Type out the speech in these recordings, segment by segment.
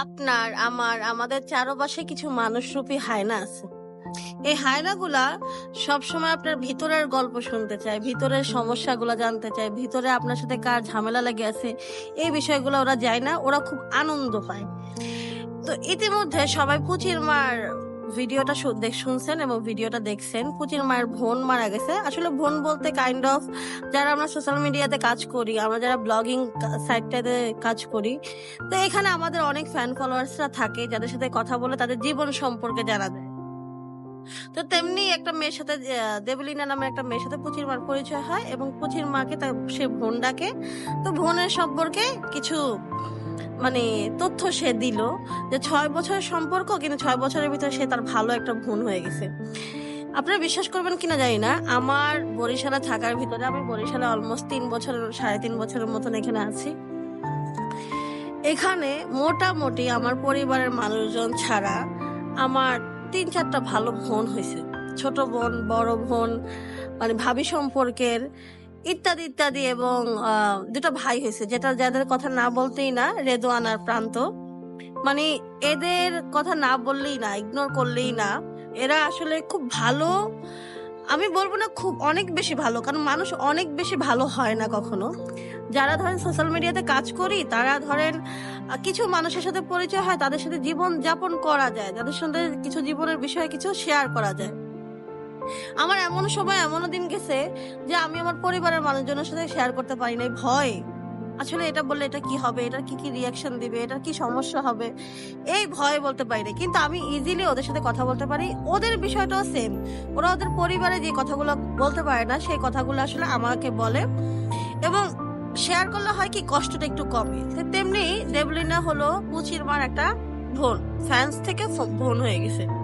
আপনার, আমার, আমাদের চারপাশে কিছু মানুষরূপী হায়না আছে। এই হায়নাগুলা সবসময় আপনার ভিতরের গল্প শুনতে চায়, ভিতরের সমস্যাগুলো জানতে চায়, ভিতরে আপনার সাথে কার ঝামেলা লেগে আছে, এই বিষয়গুলো ওরা যায় না, ওরা খুব আনন্দ পায়। তো ইতিমধ্যে সবাই পুচির মার ভিডিওটা শুনছেন এবং ভিডিওটা দেখছেন পুচির মায়ের বোন মারা গেছে। আসলে বোন বলতে কাইন্ড অফ যারা আমরা সোশ্যাল মিডিয়াতে কাজ করি, আমরা যারা ব্লগিং সাইটটাতে কাজ করি, তো এখানে আমাদের অনেক ফ্যান ফলোয়ার্সরা থাকে, যাদের সাথে কথা বলে তাদের জীবন সম্পর্কে জানা যায়। তো তেমনি একটা মেয়ের সাথে দেবলীনা নামের একটা মেয়ের সাথে পুচির মার পরিচয় হয় এবং পুচির মাকে তার সে বোন ডাকে তো বোনের সম্পর্কে কিছু মানে তথ্য সে দিল যে ছয় বছরের সম্পর্ক, কিন্তু ছয় বছরের ভিতরে সে তার ভালো একটা বোন হয়ে গেছে। আপনারা বিশ্বাস করবেন কিনা জানি না, আমার বরিশালে থাকার ভিতরে আমি বরিশালে অলমোস্ট তিন বছর, সাড়ে তিন বছরের মতন এখানে আছি। এখানে মোটামুটি আমার পরিবারের মানুষজন ছাড়া আমার তিন চারটা ভালো বোন হয়েছে। ছোট বোন, বড় বোন মানে ভাবি সম্পর্কের ইত্যাদি ইত্যাদি এবং দুটো ভাই হয়েছে, যেটা যাদের কথা না বলতেই না, রেদোয়ান আর প্রান্ত। মানে এদের কথা না বললেই না ইগনোর করলেই না। এরা আসলে খুব ভালো, আমি বলব না খুব, অনেক বেশি ভালো, কারণ মানুষ অনেক বেশি ভালো হয় না কখনো। যারা ধরেন সোশ্যাল মিডিয়াতে কাজ করি, তারা ধরেন কিছু মানুষের সাথে পরিচয় হয়, তাদের সাথে জীবন যাপন করা যায়, তাদের সাথে কিছু জীবনের বিষয়ে কিছু শেয়ার করা যায়। আমার এমন সময় এমনও দিন গেছে যে আমি আমার পরিবারের মানুষজনের সাথে শেয়ার করতে পারি নাই। ভয়। আসলে এটা বললে এটা কি হবে? এটা কি কি রিয়াকশন দিবে? এটা কি সমস্যা হবে? এই ভয় বলতে পারি না কিন্তু আমি ইজিলি ওদের সাথে কথা বলতে পারি। ওদের বিষয়টাও সেম ওরা ওদের পরিবারে যে কথাগুলো বলতে পারে না, সেই কথাগুলো আসলে আমাকে বলে। এবং শেয়ার করলে হয় কি, কষ্টটা একটু কমে। তেমনি দেবলিনা হলো পুচির মার একটা বোন। ফ্যান্স থেকে বোন হয়ে গেছে।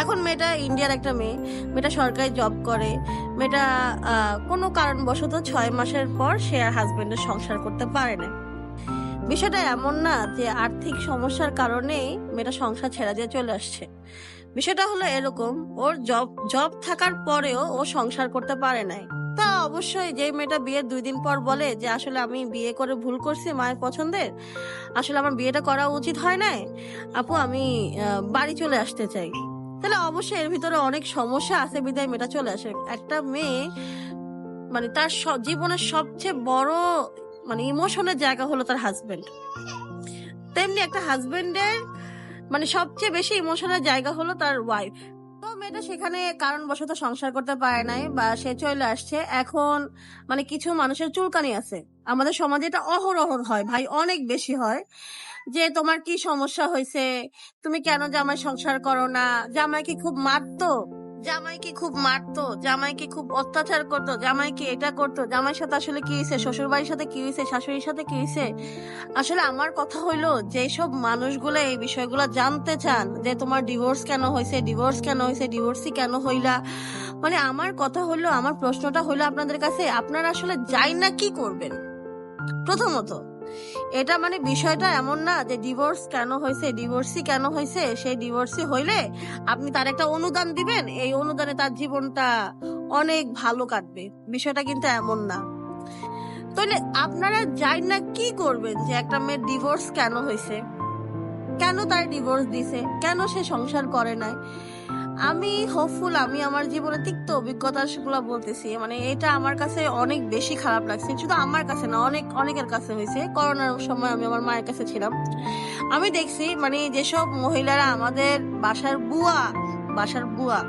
এখন মেয়েটা ইন্ডিয়ার একটা মেয়ে, মেয়েটা সরকারি জব করে, মেয়েটা কোনো কারণবশত ছয় মাসের পর সে আর হাজব্যান্ডের সংসার করতে পারে না। বিষয়টা এমন না যে আর্থিক সমস্যার কারণেই মেয়েটা সংসার ছেড়ে দিয়ে চলে আসছে। বিষয়টা হলো এরকম, ওর জব জব থাকার পরেও ও সংসার করতে পারে নাই। অবশ্যই যে মেয়েটা বিয়ের দুই দিন পর বলে যে, আসলে আমি বিয়ে করে ভুল করছি মায়ের পছন্দের, আসলে আমার বিয়েটা করা উচিত হয় নাই, আপু, আমি বাড়ি চলে আসতে চাই। তাহলে অবশ্যই এর ভিতরে অনেক সমস্যা আছে বিদায় মেয়েটা চলে আসে। একটা মেয়ে মানে তার জীবনের সবচেয়ে বড় মানে ইমোশনের জায়গা হলো তার হাজবেন্ড। তেমনি একটা হাজবেন্ডের মানে সবচেয়ে বেশি ইমোশনের জায়গা হলো তার ওয়াইফ তো মেয়েটা সেখানে কারণবশত সংসার করতে পারে নাই বা সে চলে আসছে। এখন মানে কিছু মানুষের চুলকানি আছে। আমাদের সমাজে এটা অহরহ হয়, ভাই, অনেক বেশি হয় যে তোমার কি সমস্যা হয়েছে? তুমি কেন জামাই সংসার করো না? জামাই কি খুব মারতো? জামাই কি খুব মারতো, জামাইকে খুব অত্যাচার করতো, জামাইকে এটা করতো, জামাইয়ের সাথে আসলে কি হয়েছে শ্বশুর বাড়ির সাথে কি হয়েছে শাশুড়ির সাথে কি হয়েছে আসলে আমার কথা হইল, যেসব মানুষগুলো এই বিষয়গুলো জানতে চান, যে তোমার ডিভোর্স কেন হয়েছে ডিভোর্স কেন হয়েছে ডিভোর্সই কেন হইলা? মানে আমার কথা হইল, আমার প্রশ্নটা হইল আপনাদের কাছে, আপনারা আসলে যাই না কি করবেন? প্রথমত এটা মানে বিষয়টা এমন না যে ডিভোর্স কেন হয়েছে ডিভোর্সই কেন হয়েছে, সেই ডিভোর্সই হইলে আপনি তার একটা অনুদান দিবেন, এই অনুদানে তার জীবনটা অনেক ভালো কাটবে। বিষয়টা কিন্তু এমন না। তাহলে আপনারা যাই না কি করবেন যে একটা মেয়ের ডিভোর্স কেন হয়েছে? কেন তার ডিভোর্স দিছে? কেন সে সংসার করে নাই? আমি হোপফুল আমি আমার জীবনে তিক্ত অভিজ্ঞতা সেগুলো বলতেছি। মানে এটা আমার কাছে অনেক বেশি খারাপ লাগছে, শুধু আমার কাছে না, অনেক, অনেকের কাছে হয়েছে। করোনার সময় আমি আমার মায়ের কাছে ছিলাম। আমি দেখছি মানে যেসব মহিলারা আমাদের বাসার বুয়া বাসার বুয়া,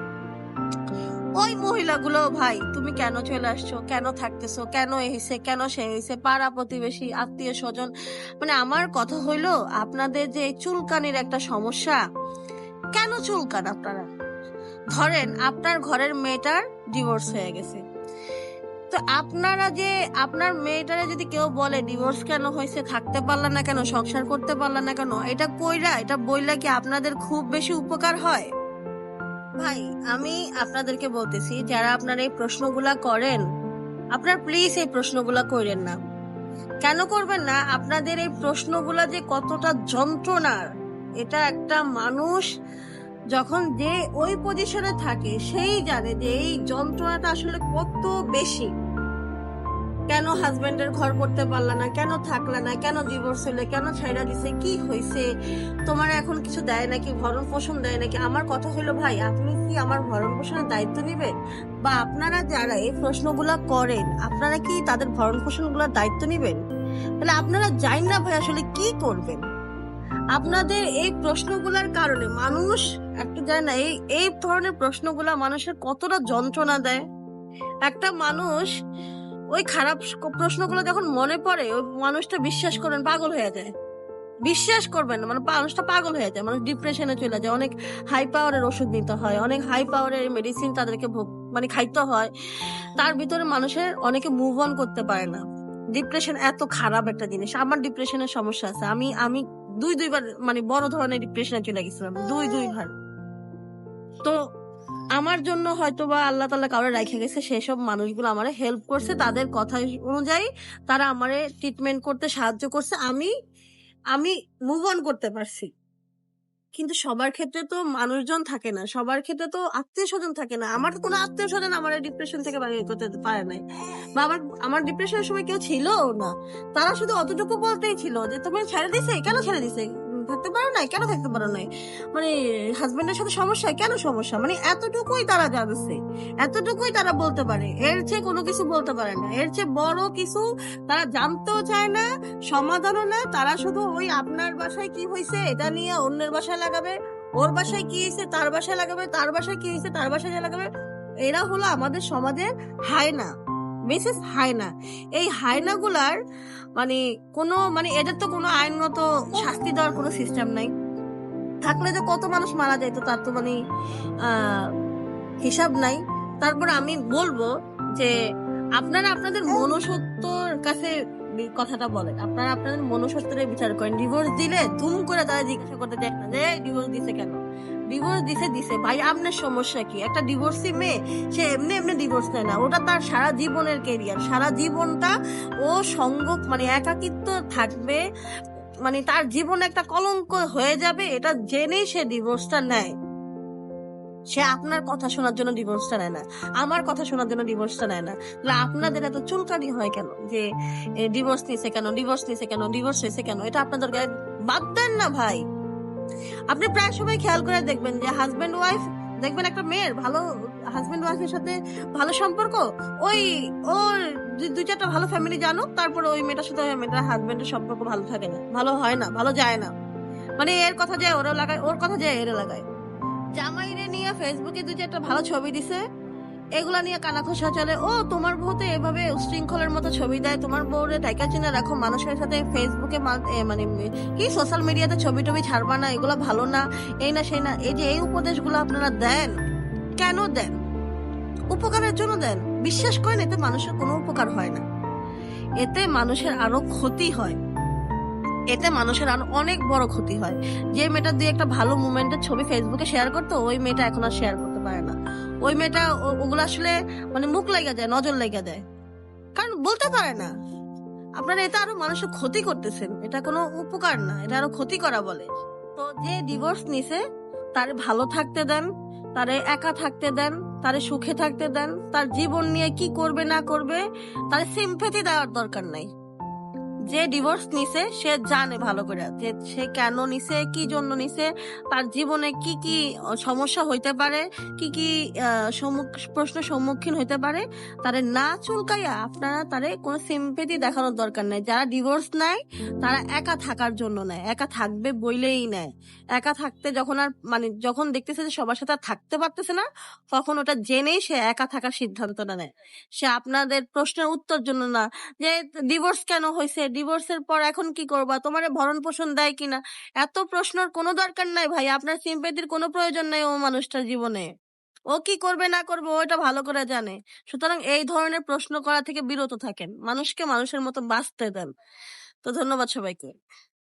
ওই মহিলাগুলো, ভাই, তুমি কেন চলে আসছো? কেন থাকতেছো? কেন এ হয়েছে? কেন সে হয়েছে? পাড়া প্রতিবেশী, আত্মীয় স্বজন। মানে আমার কথা হইল, আপনাদের যে চুলকানির একটা সমস্যা, কেন চুলকান আপনারা? ধরেন আপনার ঘরের মেয়েটার ডিভোর্স হয়ে গেছে। তো আপনারা যে, আপনার মেয়েটারে যদি কেউ বলে ডিভোর্স কেন হয়েছে? থাকতে পারলা না কেন? সংসার করতে পারলা না কেন? এটা কইরা, এটা বইলা কি আপনাদের খুব বেশি উপকার হয়? ভাই, আমি আপনাদেরকে বলতেছি, যারা আপনার এই প্রশ্নগুলা করেন, আপনার প্লিজ এই প্রশ্নগুলা করেন না। কেন করবেন না? আপনাদের এই প্রশ্নগুলা যে কতটা যন্ত্রণার, এটা একটা মানুষ যখন যে ওই পজিশনে থাকে, সেই জানে যে এই যন্ত্রণাটা আসলে কত বেশি। কেন হাজবেন্ডের ঘর করতে পারলা না, কেন থাকলা না, কেন ডিভোর্স হইলে, কেন ছাইরা দিছে, কি হয়েছে তোমার এখন কিছু দেয় নাকি, ভরণ পোষণ দেয় নাকি? আমার কথা হলো ভাই, আপনি কি আমার ভরণ পোষণের দায়িত্ব নিবেন? বা আপনারা যারা এই প্রশ্নগুলা করেন, আপনারা কি তাদের ভরণ পোষণ দায়িত্ব নিবেন? তাহলে আপনারা জানেন না ভাই আসলে কি করবেন? আপনাদের এই প্রশ্নগুলোর কারণে মানুষ একটু জানে না, এই এই ধরনের প্রশ্নগুলা মানুষের কতটা যন্ত্রণা দেয়? একটা মানুষ ওই খারাপ প্রশ্নগুলো যখন মনে পড়ে, ওই মানুষটা বিশ্বাস করেন পাগল হয়ে যায়। বিশ্বাস করবেন মানে মানুষটা পাগল হয়ে যায়, মানুষ ডিপ্রেশনে চলে যায়, অনেক হাই পাওয়ারের ওষুধ নিতে হয়, অনেক হাই পাওয়ারের মেডিসিন তাদেরকে মানে খাইতে হয়। তার ভিতরে মানুষের অনেকে মুভ অন করতে পারে না। ডিপ্রেশন এত খারাপ একটা জিনিস, আমার ডিপ্রেশনের সমস্যা আছে, আমি আমি দুই, দুইবার মানে বড় ধরনের ডিপ্রেশনে চলে গেছিলাম, দুই, দুইবার। তো আমার জন্য হয়তো বা আল্লাহ তাল্লাহ কাউরে রেখে গেছে, সেসব মানুষগুলো আমারে হেল্প করছে, তাদের কথা অনুযায়ী তারা আমারে ট্রিটমেন্ট করতে সাহায্য করছে, আমি আমি মুভ অন করতে পারছি। কিন্তু সবার ক্ষেত্রে তো মানুষজন থাকে না। সবার ক্ষেত্রে তো আত্মীয় স্বজন থাকে না। আমার তো কোনো আত্মীয় স্বজন আমার ডিপ্রেশন থেকে বাইরে করতে পারে নাই। বা আমার আমার ডিপ্রেশনের সময় কেউ ছিল না। তারা শুধু অতটুকু বলতেই ছিল যে তুমি ছেড়ে দিছে? কেন ছেড়ে দিছে? থাকতে পারো নাই? কেন থাকতে পারো নাই? মানে হাজবেন্ডের সাথে সমস্যা? কেন সমস্যা? মানে এতটুকুই তারা জানছে। এতটুকুই তারা বলতে পারে। এর চেয়ে কোনো কিছু বলতে পারে না। এর চেয়ে বড় কিছু তারা জানতেও চায় না, সমাধানও না। তারা শুধু ওই আপনার বাসায় কি হয়েছে এটা নিয়ে অন্যের বাসায় লাগাবে, ওর বাসায় কি হয়েছে তার বাসায় লাগাবে, তার বাসায় কি হয়েছে তার বাসায় লাগাবে, এরা হলো আমাদের সমাজের হায়না। বিশেষ হায়না এই হায়না গুলার মানে কোনো মানে এদের তো কোনো আইনগত শাস্তি দেওয়ার কোনো সিস্টেম নাই। থাকলে যে কত মানুষ মারা যাইতো তার তো মানে হিসাব নাই। তারপর আমি বলব যে আপনারা আপনাদের মনুষ্যত্বর কাছে কথাটা বলেন। আপনারা আপনাদের মনুষ্যত্বের বিচার করেন। ডিভোর্স দিলে ধুম করে তারা জিজ্ঞাসা করতে দেখ না যে ডিভোর্স দিছে কেন? ডিভোর্স দিছে দিছে। ভাই, আপনার সমস্যা কি? একটা ডিভোর্সি মেয়ে, সে এমনি এমনি ডিভোর্স নেয় না। ওটা তার সারা জীবনের কেরিয়ার সারা জীবনটা ও সঙ্গ মানে একাকিত্ব থাকবে মানে তার জীবন একটা কলঙ্ক হয়ে যাবে, এটা জেনেই সে ডিভোর্সটা নেয়। সে আপনার কথা শোনার জন্য ডিভোর্সটা নেয় না। আমার কথা শোনার জন্য ডিভোর্সটা নেয় না। তাহলে আপনাদের এত চুলকানি হয় কেন? যে ডিভোর্স নিছে কেন? ডিভোর্স নিছে কেন? ডিভোর্স হয়েছে কেন? এটা আপনাদের বাদ দেন না, ভাই। আপনি প্রায় সময় খেয়াল করে দেখবেন যে হাজবেন্ড ওয়াইফ দেখবেন একটা মেয়ের ভালো হাজবেন্ড ওয়াইফের সাথে ভালো সম্পর্ক, ওই ওর দুই চারটা ভালো ফ্যামিলি জানো তারপরে ওই মেয়েটার সাথে ওই মেয়েটার হাজবেন্ডের সম্পর্ক ভালো থাকে না, ভালো হয় না, ভালো যায় না। মানে এর কথা যায় ওরা লাগায়, ওর কথা যায় এরা লাগায়। জামাইরে নিয়ে ফেসবুকে দুই চারটা ভালো ছবি দিছে এগুলা নিয়ে কানাঘোষা চলে। ও, তোমার বউ তো এভাবে উশৃঙ্খলের মতো ছবি দেয়। তোমার বউরে টাইকা চিনে রাখো, মানুষের সাথে ফেসবুকে মানে কি সোশ্যাল মিডিয়াতে ছবি টবি ছাড়বা না, এগুলো ভালো না, এই না সেই না, এই যে এই উপদেশগুলো আপনারা দেন, কেন দেন? উপকারের জন্য দেন। বিশ্বাস করেন, এতে মানুষের কোনো উপকার হয় না। এতে মানুষের আরও ক্ষতি হয়। এতে মানুষের আরও অনেক বড় ক্ষতি হয়। যে মেয়েটা দিয়ে একটা ভালো মুভমেন্টের ছবি ফেসবুকে শেয়ার করতো, ওই মেয়েটা এখন আর শেয়ার করতে পারে না। ওই মেয়েটা ওগুলো আসলে মানে মুখ লাগা যায় নজর লাগা যায় কারণ বলতে পারে না। আপনারা এটা আরও মানুষের ক্ষতি করতেছেন। এটা কোনো উপকার না, এটা আরও ক্ষতি করা বলে। তো যে ডিভোর্স নিছে, তার ভালো থাকতে দেন, তারে একা থাকতে দেন, তারে সুখে থাকতে দেন, তার জীবন নিয়ে কি করবে না করবে, তার সিম্পেথি দেওয়ার দরকার নাই। যে ডিভোর্স নিছে, সে জানে ভালো করে যে সে কেন নিছে, কি জন্য নিছে, তার জীবনে কি কি সমস্যা হইতে পারে, কি কি প্রশ্ন সম্মুখীন হইতে পারে, তারে না চুলকাইয়া আপনারা তারে কোনো সিম্পেথি দেখানোর দরকার নাই। যারা ডিভোর্স নেয়, তারা একা থাকার জন্য নেয়। একা থাকবে বইলেই নেয়। একা থাকতে যখন আর মানে যখন দেখতেছে যে সবার সাথে আর থাকতে পারতেছে না, তখন ওটা জেনেই সে একা থাকার সিদ্ধান্তটা নেয়। সে আপনাদের প্রশ্নের উত্তর জন্য না, যে ডিভোর্স কেন হয়েছে ডিভোর্সের পর এখন কি করবা? তোমার ভরণ পোষণ দেয় কিনা? এত প্রশ্নর কোনো দরকার নাই ভাই। আপনার সিম্পেথির কোনো প্রয়োজন নাই ও মানুষটার জীবনে। ও কি করবে না করবে ওটা ভালো করে জানে। সুতরাং এই ধরনের প্রশ্ন করা থেকে বিরত থাকেন। মানুষকে মানুষের মতো বাঁচতে দেন। তো ধন্যবাদ সবাইকে।